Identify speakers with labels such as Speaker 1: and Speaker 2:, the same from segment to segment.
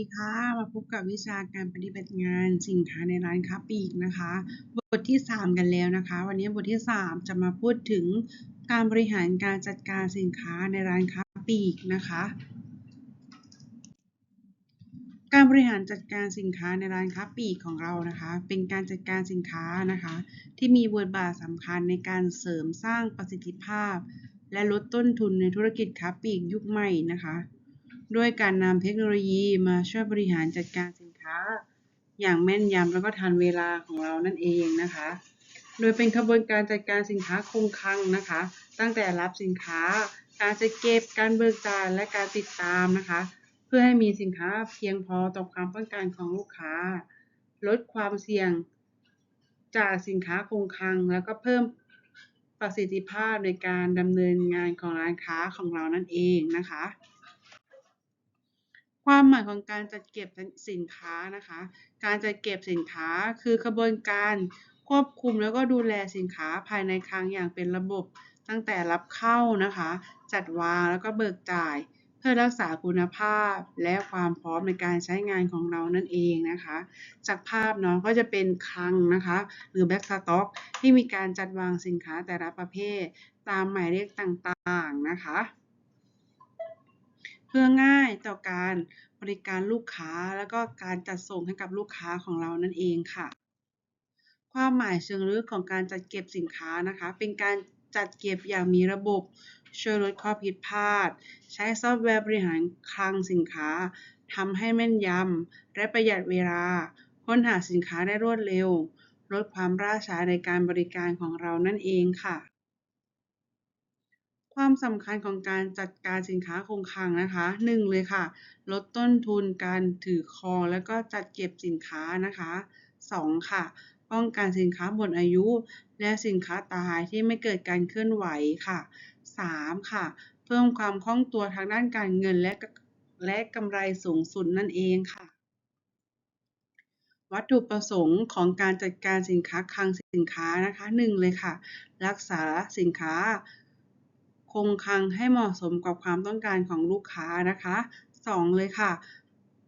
Speaker 1: ดีค่ะ มาพบกับวิชาการปฏิบัติงานสินค้าในร้านค้าปลีกนะคะ บทที่ 3 กันแล้วนะคะ วันนี้บทที่ 3 จะมาพูดถึงการบริหารการจัดการสินค้าในร้านค้าปลีกนะคะ การบริหารจัดการสินค้าในร้านค้าปลีกของเรานะคะ เป็นการจัดการสินค้านะคะ ที่มีบทบาทสำคัญในการเสริมสร้างประสิทธิภาพ และลดต้นทุนในธุรกิจค้าปลีกยุคใหม่นะคะ ด้วยการนำเทคโนโลยีมาช่วยบริหารจัดการสินค้า อย่างแม่นยำแล้วก็ทันเวลาของเรานั่นเองนะคะ โดยเป็นขบวนการจัดการสินค้าคงคลังนะคะ ตั้งแต่รับสินค้า การจัดเก็บ การเบิกจ่าย และการติดตามนะคะ เพื่อให้มีสินค้าเพียงพอต่อความต้องการของลูกค้า ลดความเสี่ยงจากสินค้าคงคลัง แล้วก็เพิ่มประสิทธิภาพในการดำเนินงานของร้านค้าของเรานั่นเองนะคะ ความหมายของการจัดเก็บสินค้านะคะ การจัดเก็บสินค้าคือขบวนการควบคุมแล้วก็ดูแลสินค้าภายในคลังอย่างเป็นระบบตั้งแต่รับเข้านะคะ จัดวางแล้วก็เบิกจ่าย เพื่อรักษาคุณภาพและความพร้อมในการใช้งานของเรานั่นเองนะคะ จากภาพเนาะก็จะเป็นคลังนะคะ หรือแบ็กสต็อกที่มีการจัดวางสินค้าแต่ละประเภท ตามหมายเลขต่างๆนะคะ เพื่อง่ายต่อการบริการลูกค้า แล้วก็การจัดส่งให้กับลูกค้าของเรานั่นเองค่ะ ความหมายเชิงลึกของการจัดเก็บสินค้านะคะ เป็นการจัดเก็บอย่างมีระบบช่วยลดข้อผิดพลาด ใช้ซอฟต์แวร์บริหารคลังสินค้าทำให้แม่นยำและประหยัดเวลา ค้นหาสินค้าได้รวดเร็ว ลดความล่าช้าในการบริการของเรานั่นเองค่ะ ความสำคัญของการจัดการสินค้าคงคลังนะคะ 1 เลยค่ะ ลดต้นทุนการถือครองแล้วก็จัดเก็บสินค้านะคะ 2 ค่ะ ป้องกันสินค้าหมดอายุ และสินค้าตายที่ไม่เกิดการเคลื่อนไหวค่ะ 3 ค่ะ เพิ่มความคล่องตัวทางด้านการเงินและและกำไรสูงสุดนั่นเองค่ะ วัตถุประสงค์ของการจัดการสินค้าคลังสินค้านะคะ 1 เลยค่ะ รักษาสินค้า คงคลังให้เหมาะสมกับความต้องการของลูกค้านะคะ 2 เลยค่ะ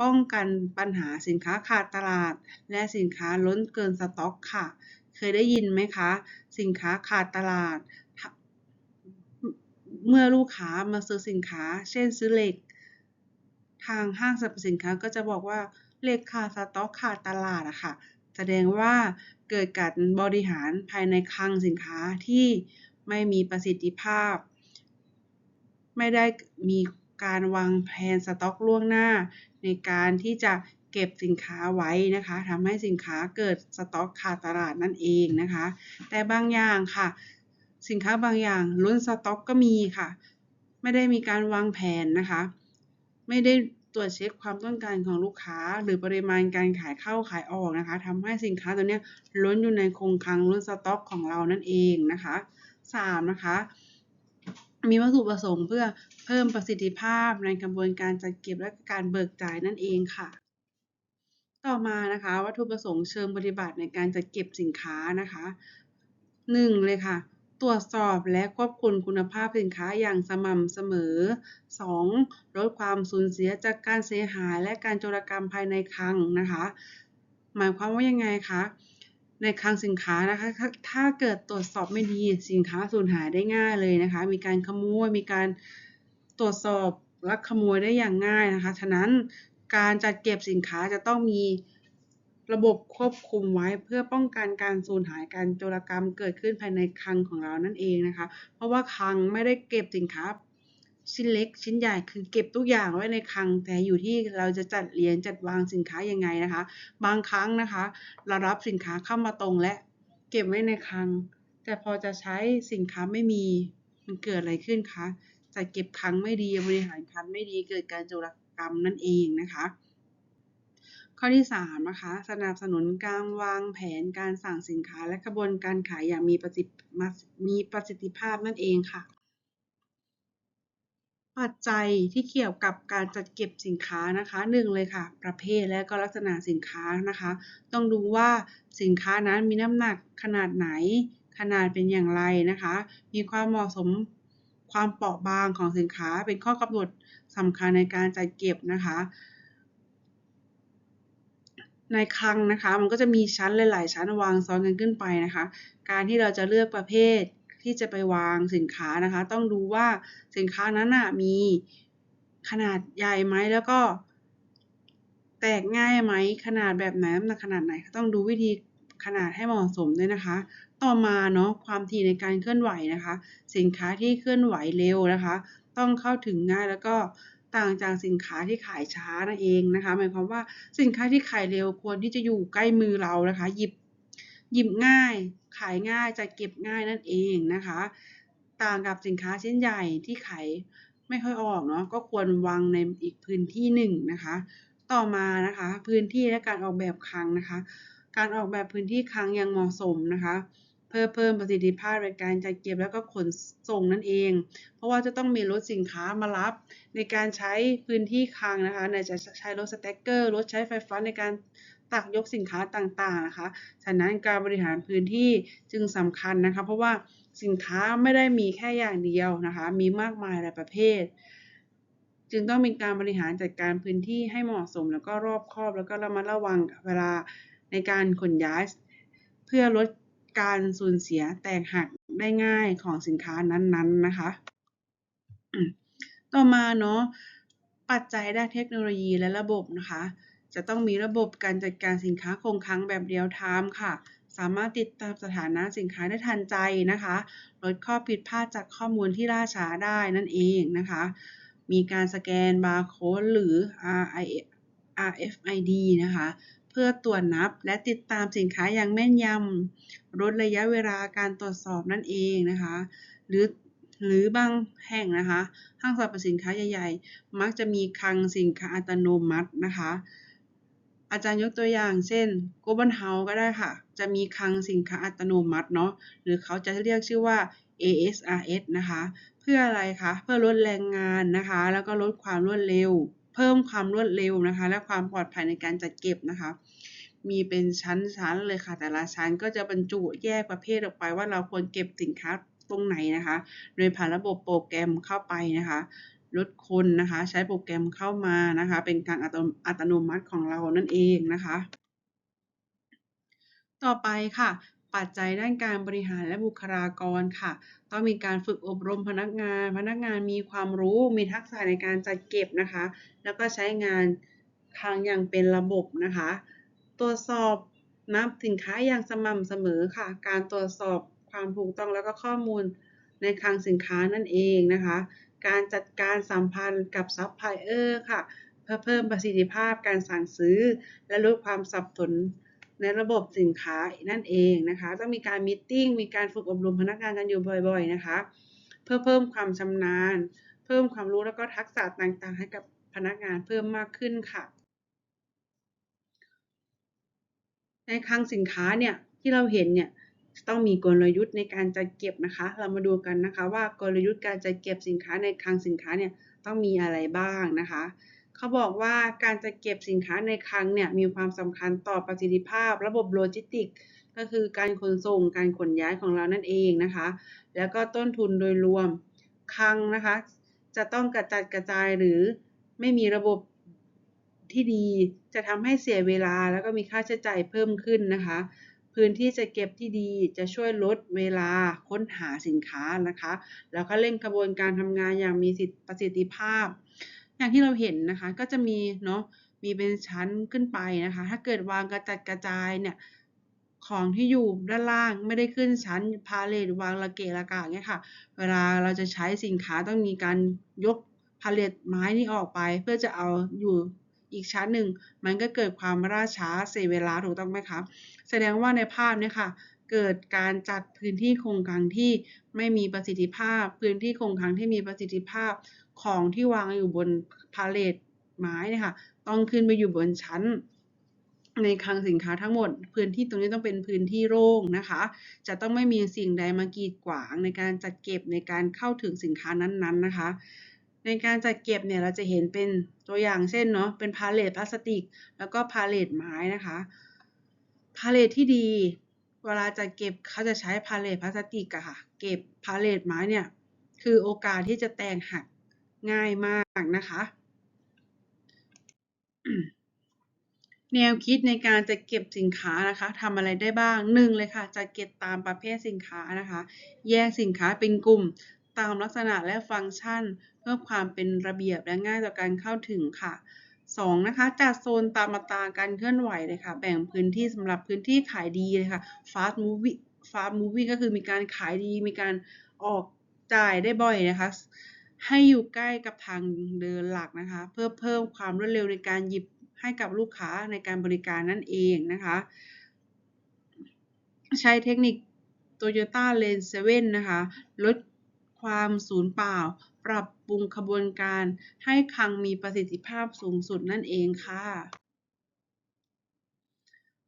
Speaker 1: ป้องกันปัญหาสินค้าขาดตลาด และสินค้าล้นเกินสต็อกค่ะ เคยได้ยินไหมคะ สินค้าขาดตลาด เมื่อลูกค้ามาซื้อสินค้า เช่นซื้อเหล็ก ทางห้างสรรพสินค้าก็จะบอกว่าเหล็กขาดสต็อกขาดตลาดอะค่ะ แสดงว่าเกิดการบริหารภายในคลังสินค้าที่ไม่มีประสิทธิภาพ ไม่ได้มีการวางแผนสต็อกล่วงหน้า ในการที่จะเก็บสินค้าไว้นะคะทำให้สินค้าเกิดสต็อกขาดตลาดนั่นเองนะคะ แต่บางอย่างค่ะ สินค้าบางอย่างล้นสต็อกก็มีค่ะ ไม่ได้มีการวางแผนนะคะ ไม่ได้ตรวจเช็คความต้องการของลูกค้า หรือปริมาณการขายเข้าขายออกนะคะทำให้สินค้าตัวนี้ล้นอยู่ในคงคลังล้นสต็อกของเรานั่นเองนะคะ 3. นะคะ มีวัตถุประสงค์เพื่อเพิ่มประสิทธิภาพในกระบวนการจัดเก็บและการเบิกจ่ายนั่นเองค่ะ ต่อมานะคะ วัตถุประสงค์เชิงปฏิบัติในการจัดเก็บสินค้านะคะ 1. เลยค่ะ ตรวจสอบและควบคุมคุณภาพสินค้าอย่างสม่ำเสมอ 2. ลดความสูญเสียจากการเสียหายและการโจรกรรมภายในคลังนะคะ หมายความว่ายังไงคะ ในคลังสินค้านะคะ ถ้าเกิดตรวจสอบไม่ดีสินค้าสูญหายได้ง่ายเลยนะคะ มีการขโมย มีการตรวจสอบลักขโมยได้อย่างง่ายนะคะ ฉะนั้นการจัดเก็บสินค้าจะต้องมีระบบควบคุมไว้เพื่อป้องกันการสูญหายการโจรกรรมเกิดขึ้นภายในคลังของเรานั่นเองนะคะ เพราะว่าคลังไม่ได้เก็บสินค้า ชิ้นเล็กชิ้นใหญ่คือเก็บทุกอย่างไว้ในคลัง แต่อยู่ที่เราจะจัดเรียงจัดวางสินค้ายังไงนะคะ บางครั้งนะคะ เรารับสินค้าเข้ามาตรงและ เก็บไว้ในคลัง แต่พอจะใช้สินค้าไม่มีมันเกิดอะไรขึ้นคะจัดเก็บคลังไม่ดีบริหารคลังไม่ดีเกิดการโจรกรรมนั่นเองนะคะข้อที่3นะคะสนับสนุนการวางแผนการสั่งสินค้าและกระบวนการขายอย่างมีประสิทธิมีประสิทธิภาพนั่นเองค่ะ ปัจจัยที่เกี่ยวกับการจัดเก็บสินค้านะคะหนึ่งเลยค่ะ ประเภทและก็ลักษณะสินค้านะคะ ต้องดูว่าสินค้านั้นมีน้ำหนักขนาดไหน ขนาดเป็นอย่างไรนะคะ มีความเหมาะสมความเปราะบางของสินค้าเป็นข้อกำหนดสำคัญในการจัดเก็บนะคะ ในคลังนะคะ มันก็จะมีชั้นหลาย ๆ ชั้นวางซ้อนกันขึ้นไปนะคะ การที่เราจะเลือกประเภท ที่จะไปวางสินค้านะคะ ต้องดูว่าสินค้านั้นน่ะมีขนาดใหญ่ไหมแล้วก็ แตกง่ายไหมขนาดแบบไหนน้ำหนักขนาดไหนต้องดูวิธีขนาดให้เหมาะสมด้วยนะคะ ต่อมาเนาะความถี่ในการเคลื่อนไหวนะคะ สินค้าที่เคลื่อนไหวเร็วนะคะ ต้องเข้าถึงง่ายแล้วก็ต่างจากสินค้าที่ขายช้านั่นเองนะคะ หมายความว่าสินค้าที่ขายเร็วควรที่จะอยู่ใกล้มือเรานะคะ หยิบหยิบง่าย ขายง่ายจัดเก็บง่ายนั่นเองนะคะ ต่างกับสินค้าชิ้นใหญ่ที่ขายไม่ค่อยออกเนาะก็ควรวางในอีกพื้นที่หนึ่งนะคะ ต่อมานะคะ พื้นที่และการออกแบบคลังนะคะ การออกแบบพื้นที่คลังย่างเหมาะสมนะคะ เพื่อเพิ่มประสิทธิภาพในการจัดเก็บแล้วก็ขนส่งนั่นเอง เพราะว่าจะต้องมีรถสินค้ามารับ ในการใช้พื้นที่คลังนะคะในจะใช้รถสแต็กเกอร์รถใช้ไฟฟ้าในการ ตักยกสินค้าต่างๆนะคะ ฉะนั้นการบริหารพื้นที่จึงสำคัญนะคะ เพราะว่าสินค้าไม่ได้มีแค่อย่างเดียวนะคะ มีมากมายหลายประเภท จึงต้องมีการบริหารจัดการพื้นที่ให้เหมาะสม แล้วก็รอบคอบ แล้วก็ระมัดระวังเวลาในการขนย้าย เพื่อลดการสูญเสียแตกหักได้ง่ายของสินค้านั้นๆนะคะ ต่อมาเนาะปัจจัยด้านเทคโนโลยีและระบบนะคะ จะต้องมีระบบการจัดการสินค้าคงค้างแบบเรียลไทม์ค่ะ สามารถติดตามสถานะสินค้าได้ทันใจนะคะ ลดข้อผิดพลาดจากข้อมูลที่ล่าช้าได้นั่นเองนะคะ มีการสแกนบาร์โค้ดหรือ RFID นะคะ เพื่อตรวจนับและติดตามสินค้าอย่างแม่นยำลดระยะเวลาการตรวจสอบนั่นเองนะคะ หรือหรือบางแห่งนะคะ ห้างสรรพสินค้าใหญ่ ๆ มักจะมีคลังสินค้าอัตโนมัตินะคะ อาจารย์ยกตัวอย่าง เช่น Global House ก็ได้ค่ะ จะมีคลังสินค้าอัตโนมัติเนาะ หรือเขาจะเรียกชื่อว่า ASRS นะคะ เพื่ออะไรคะ เพื่อลดแรงงานนะคะ แล้วก็ลดความรวดเร็ว เพิ่มความรวดเร็วนะคะ และความปลอดภัยในการจัดเก็บนะคะ มีเป็นชั้นๆเลยค่ะ แต่ละชั้นก็จะบรรจุแยกประเภทออกไปว่าเราควรเก็บสินค้าตรงไหนนะคะ โดยผ่านระบบโปรแกรมเข้าไปนะคะ ลดคนนะคะ ใช้โปรแกรมเข้ามานะคะ เป็นการอัตโนมัติของเรานั่นเองนะคะ ต่อไปค่ะ ปัจจัยด้านการบริหารและบุคลากรค่ะ ต้องมีการฝึกอบรมพนักงาน พนักงานมีความรู้มีทักษะในการจัดเก็บนะคะ แล้วก็ใช้งานคลังอย่างเป็นระบบนะคะ ตรวจสอบนับสินค้าอย่างสม่ำเสมอค่ะ การตรวจสอบความถูกต้องแล้วก็ข้อมูลในคลังสินค้านั่นเองนะคะ การจัดการสัมพันธ์กับซัพพลายเออร์ค่ะ เพื่อเพิ่มประสิทธิภาพการสั่งซื้อ และลดความสับสนในระบบสินค้านั่นเองนะคะ ต้องมีการมีติ้งมีการฝึกอบรมพนักงานกันอยู่บ่อย ๆนะคะ เพื่อเพิ่มความชำนาญ เพิ่มความรู้แล้วก็ทักษะต่างๆ ให้กับพนักงานเพิ่มมากขึ้นค่ะ ในคลังสินค้าเนี่ยที่เราเห็นเนี่ย ต้องมีกลยุทธ์ในการจัดเก็บนะคะ เรามาดูกันนะคะ ว่ากลยุทธ์การจัดเก็บสินค้าในคลังสินค้าเนี่ยต้องมีอะไรบ้างนะคะเขาบอกว่าการจัดเก็บสินค้าในคลังเนี่ยมีความสำคัญต่อประสิทธิภาพ ระบบโลจิสติก ก็คือการขนส่งการขนย้ายของเรานั่นเองนะคะ แล้วก็ต้นทุนโดยรวมคลังนะคะ จะต้องกระจัดกระจายหรือไม่มีระบบที่ดีจะทำให้เสียเวลาแล้วก็มีค่าใช้จ่ายเพิ่มขึ้นนะคะ พื้นที่จะเก็บที่ดีจะช่วยลดเวลาค้นหาสินค้านะคะ แล้วก็เร่งกระบวนการทำงานอย่างมีประสิทธิภาพ อย่างที่เราเห็นนะคะก็จะมีเนาะมีเป็นชั้นขึ้นไปนะคะ ถ้าเกิดวางกระจัดกระจายเนี่ยของที่อยู่ด้านล่างไม่ได้ขึ้นชั้นพาเลทวางระเกะระกะเนี่ยค่ะ เวลาเราจะใช้สินค้าต้องมีการยกพาเลทไม้นี้ออกไป เพื่อจะเอาอยู่ อีกชั้นหนึ่ง มันก็เกิดความล่าช้าเสียเวลาถูกต้องไหมคะแสดงว่าในภาพเนี่ยค่ะเกิดการจัดพื้นที่คงคลังที่ไม่มีประสิทธิภาพ พื้นที่คงคลังที่มีประสิทธิภาพของที่วางอยู่บนพาเลทไม้เนี่ยค่ะต้องขึ้นไปอยู่บนชั้น ในคลังสินค้าทั้งหมด พื้นที่ตรงนี้ต้องเป็นพื้นที่โล่งนะคะ จะต้องไม่มีสิ่งใดมากีดขวางในการจัดเก็บในการเข้าถึงสินค้านั้นๆนะคะ ในการจัดเก็บเนี่ยเราจะเห็นเป็นตัวอย่างเช่นเนาะเป็นพาเลทพลาสติก แล้วก็พาเลทไม้นะคะพาเลทที่ดีเวลาจะเก็บเขาจะใช้พาเลทพลาสติกอะค่ะ เก็บพาเลทไม้เนี่ยคือโอกาสที่จะแตกหักง่ายมากนะคะ แนวคิดในการจัดเก็บสินค้านะคะทำอะไรได้บ้างหนึ่งเลยค่ะจัดเก็บตามประเภทสินค้านะคะ แยกสินค้าเป็นกลุ่ม ตามลักษณะและฟังก์ชัน เพื่อความเป็นระเบียบและง่ายต่อการเข้าถึงค่ะ 2. นะคะจัดโซนตามอัตราการเคลื่อนไหวเลยค่ะ แบ่งพื้นที่สำหรับพื้นที่ขายดีเลยค่ะ fast moving fast moving ก็คือมีการขายดีมีการออกจ่ายได้บ่อยนะคะ ให้อยู่ใกล้กับทางเดินหลักนะคะ เพื่อเพิ่มความรวดเร็วในการหยิบให้กับลูกค้าในการบริการนั่นเองนะคะ ใช้เทคนิค Toyota Lane 7 นะคะลด ความสูญเปล่า ปรับปรุงขบวนการให้คลังมีประสิทธิภาพสูงสุดนั่นเองค่ะ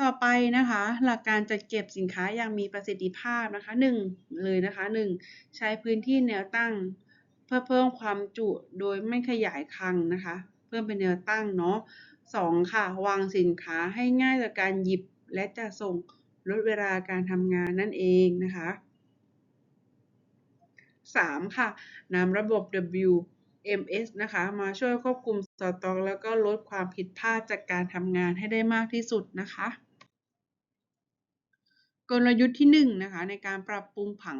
Speaker 1: ต่อไปนะคะ หลักการจัดเก็บสินค้าอย่างมีประสิทธิภาพนะคะ 1 เลยนะคะ 1 ใช้พื้นที่แนวตั้ง เพื่อเพิ่มความจุโดยไม่ขยายคลังนะคะ เพิ่มเป็นแนวตั้งเนาะ 2. ค่ะ วางสินค้าให้ง่ายต่อการหยิบและจะส่งลดเวลาการทำงานนั่นเองนะคะ 3. ค่ะนำระบบ WMS นะคะ มาช่วยควบคุมสต็อก แล้วก็ลดความผิดพลาดจากการทำงานให้ได้มากที่สุดนะคะ กลยุทธ์ที่1นะคะในการปรับปรุงผัง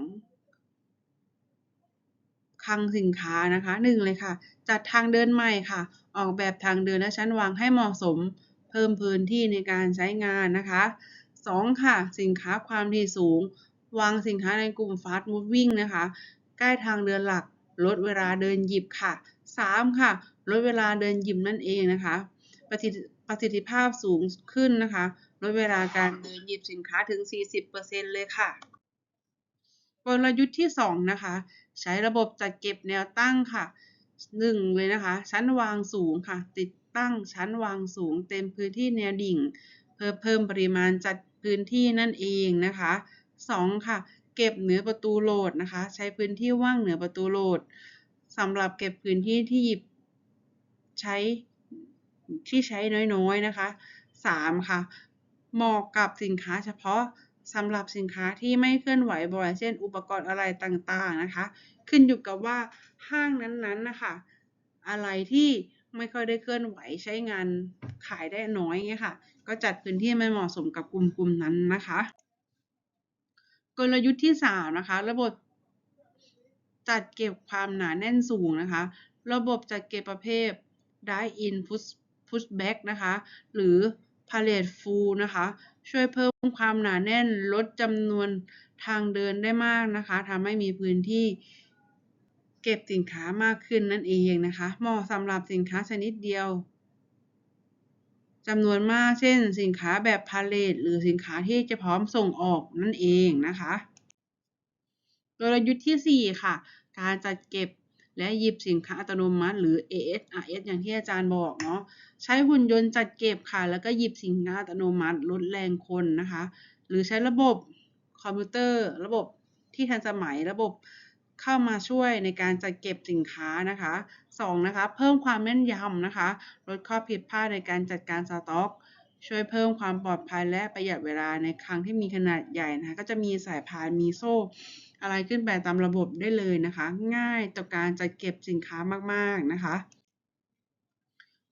Speaker 1: คลังสินค้านะคะหนึ่งเลยค่ะ จัดทางเดินใหม่ค่ะ ออกแบบทางเดินและชั้นวางให้เหมาะสม เพิ่มพื้นที่ในการใช้งานนะคะ 2. ค่ะ สินค้าความถี่สูง วางสินค้าในกลุ่ม fast moving นะคะ ใกล้ทางเดินหลัก ลดเวลาเดินหยิบค่ะ 3. ค่ะลดเวลาเดินหยิบนั่นเองนะคะประสิทธิประสิทธิภาพสูงขึ้นนะคะลดเวลาการเดินหยิบสินค้าถึง 40%เลยค่ะกลยุทธ์ที่ 2 นะคะ ใช้ระบบจัดเก็บแนวตั้งค่ะ 1 เลยนะคะ ชั้นวางสูงค่ะ ติดตั้งชั้นวางสูง เต็มพื้นที่แนวดิ่ง เพื่อเพิ่มปริมาณจัดพื้นที่นั่นเองนะคะ 2. ค่ะ เก็บเหนือประตูโหลดนะคะ ใช้พื้นที่ว่างเหนือประตูโหลดสำหรับเก็บพื้นที่ที่หยิบใช้ที่ใช้น้อยๆนะคะ 3. ค่ะเหมาะกับสินค้าเฉพาะสำหรับสินค้าที่ไม่เคลื่อนไหวบ่อยเช่น อุปกรณ์อะไรต่างๆนะคะ ขึ้นอยู่กับว่าห้างนั้นๆนะคะอะไรที่ไม่ค่อยได้เคลื่อนไหวใช้งานขายได้น้อยเงี้ยค่ะ ก็จัดพื้นที่ไม่เหมาะสมกับกลุ่มกลุ่มนั้นนะคะ กลยุทธ์ที่ 3 นะคะ ระบบจัดเก็บความหนาแน่นสูงนะคะ ระบบจัดเก็บประเภท die in push push back นะคะ หรือ pallet full นะคะ ช่วยเพิ่มความหนาแน่นลดจำนวนทางเดินได้มากนะคะทำให้มีพื้นที่เก็บสินค้ามากขึ้นนั่นเองนะคะ เหมาะสำหรับสินค้าชนิดเดียว จำนวนมากเช่น สินค้าแบบพาเลทหรือสินค้าที่จะพร้อมส่งออกนั่นเองนะคะกลยุทธ์ที่ 4 ค่ะ การจัดเก็บและหยิบสินค้าอัตโนมัติหรือ ASRS อย่างที่อาจารย์บอกเนาะใช้หุ่นยนต์จัดเก็บค่ะ แล้วก็หยิบสินค้าอัตโนมัติลดแรงคนนะคะ หรือใช้ระบบคอมพิวเตอร์ ระบบที่ทันสมัยระบบเข้ามาช่วยในการจัดเก็บสินค้านะคะ 2. นะคะ เพิ่มความแม่นยำนะคะ ลดข้อผิดพลาดในการจัดการสต็อก ช่วยเพิ่มความปลอดภัยและประหยัดเวลาในครั้งที่มีขนาดใหญ่นะคะ ก็จะมีสายพานมีโซ่ อะไรขึ้นไปตามระบบได้เลยนะคะ ง่ายต่อการจัดเก็บสินค้ามากๆนะคะ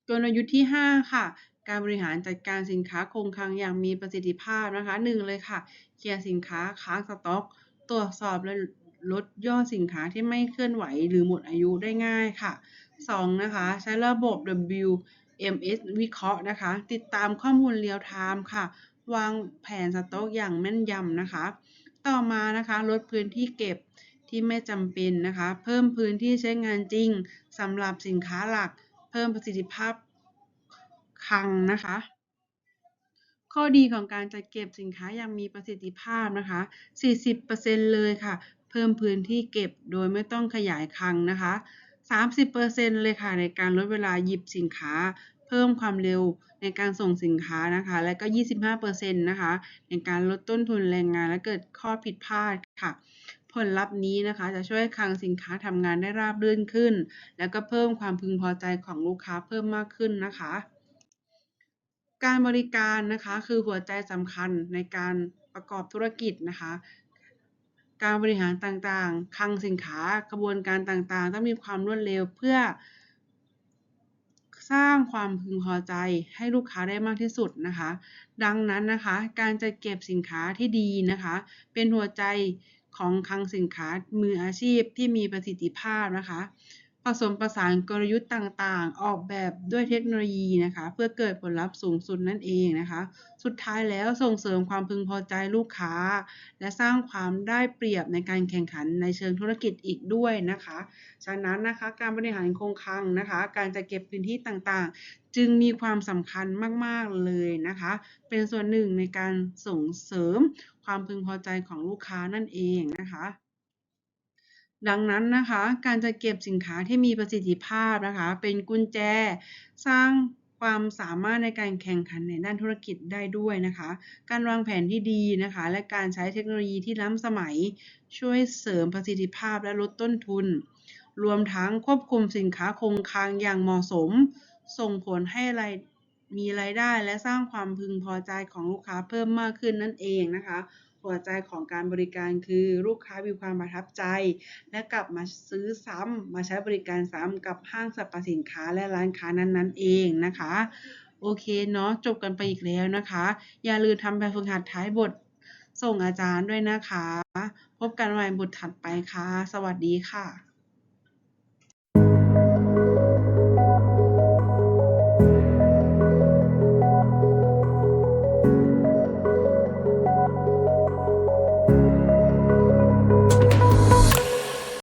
Speaker 1: กลยุทธ์ที่ 5 ค่ะการบริหารจัดการสินค้าคงคลังอย่างมีประสิทธิภาพนะคะ 1 เลยค่ะ เคลียร์สินค้าค้างสต็อก ตรวจสอบแลดยอดสินค้าที่ไม่เคลื่อนไหวหรือหมดอายุได้ง่ายค่ะ 2. นะคะ ใช้ระบบ WMS วิเคราะห์นะคะ ติดตามข้อมูลเรียลไทม์ค่ะ วางแผนสต็อกอย่างแม่นยำนะคะ ต่อมานะคะ ลดพื้นที่เก็บที่ไม่จำเป็นนะคะ เพิ่มพื้นที่ใช้งานจริงสำหรับสินค้าหลัก เพิ่มประสิทธิภาพคลังนะคะ ข้อดีของการจัดเก็บสินค้าอย่างมีประสิทธิภาพนะคะ 40%เลยค่ะ เพิ่มพื้นที่เก็บโดยไม่ต้องขยายคลังนะคะ 30%เลยค่ะในการลดเวลาหยิบสินค้า เพิ่มความเร็วในการส่งสินค้านะคะ และก็ 25%นะคะ ในการลดต้นทุนแรงงานและเกิดข้อผิดพลาดค่ะ ผลลัพธ์นี้นะคะ จะช่วยคลังสินค้าทำงานได้ราบรื่นขึ้น แล้วก็เพิ่มความพึงพอใจของลูกค้าเพิ่มมากขึ้นนะคะ การบริการนะคะคือหัวใจสำคัญในการประกอบธุรกิจนะคะ การบริหารต่างๆคลังสินค้ากระบวนการต่างๆ ต้องมีความรวดเร็วเพื่อ สร้างความพึงพอใจให้ลูกค้าได้มากที่สุดนะคะ ดังนั้นนะคะ การจัดเก็บสินค้าที่ดีนะคะ เป็นหัวใจของคลังสินค้ามืออาชีพที่มีประสิทธิภาพนะคะ ผสมประสานกลยุทธ์ต่างๆ ออกแบบด้วยเทคโนโลยีนะคะ เพื่อเกิดผลลัพธ์สูงสุดนั่นเองนะคะ สุดท้ายแล้วส่งเสริมความพึงพอใจลูกค้า และสร้างความได้เปรียบในการแข่งขันในเชิงธุรกิจอีกด้วยนะคะ ฉะนั้นนะคะการบริหารคงคลังนะคะ การจัดเก็บพื้นที่ต่างๆ จึงมีความสำคัญมากๆเลยนะคะ เป็นส่วนหนึ่งในการส่งเสริมความพึงพอใจของลูกค้านั่นเองนะคะ ดังนั้นนะคะ การจัดเก็บสินค้าที่มีประสิทธิภาพนะคะ เป็นกุญแจสร้างความสามารถในการแข่งขันในด้านธุรกิจได้ด้วยนะคะ การวางแผนที่ดีนะคะ และการใช้เทคโนโลยีที่ล้ำสมัย ช่วยเสริมประสิทธิภาพและลดต้นทุน รวมทั้งควบคุมสินค้าคงคลังอย่างเหมาะสม ส่งผลให้รายมีรายได้และสร้างความพึงพอใจของลูกค้าเพิ่มมากขึ้นนั่นเองนะคะ หัวใจของการบริการคือลูกค้ามีความประทับใจ และกลับมาซื้อซ้ำมาใช้บริการซ้ำกับห้างสรรพสินค้าและร้านค้านั้น ๆ เองนะคะ โอเคเนาะจบกันไปอีกแล้วนะคะ อย่าลืมทำแบบฝึกหัดท้ายบทส่งอาจารย์ด้วยนะคะ พบกันใหม่บทถัดไปค่ะ สวัสดีค่ะ